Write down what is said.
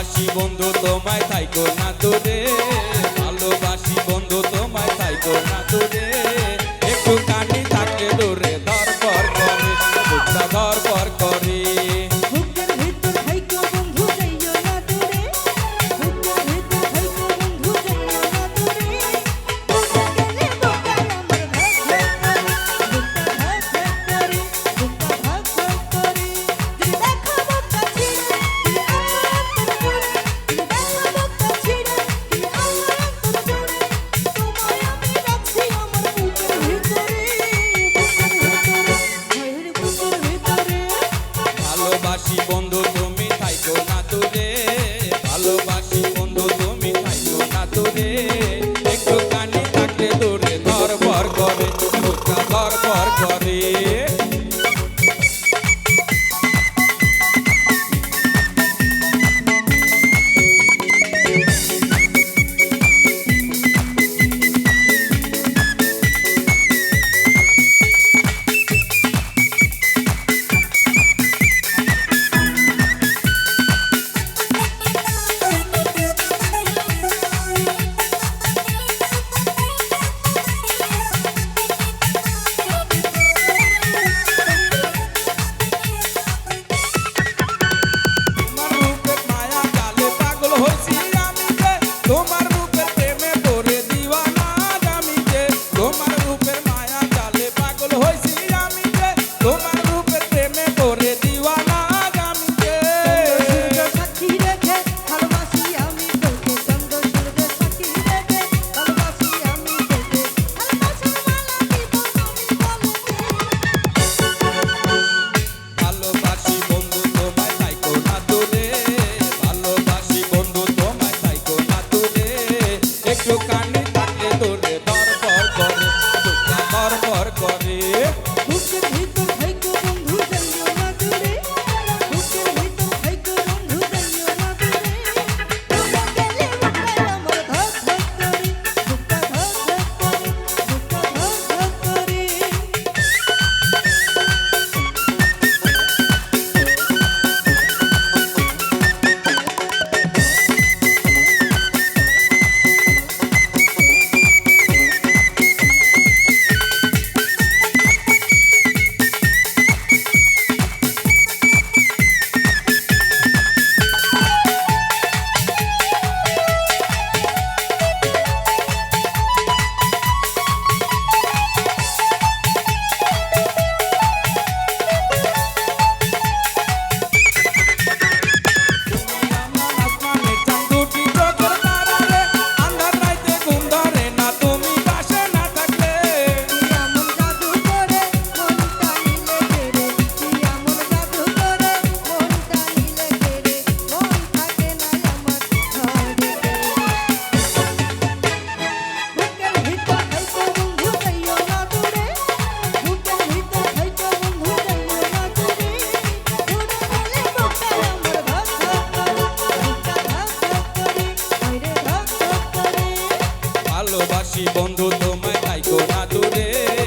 ভালোবাসি বন্ধু তোমায় থাইকো না দূরে। ভালোবাসি বন্ধু তোমায় থাইকো না দূরে। love my people. ভালোবাসি বন্ধু তোমায় তাই না দূরে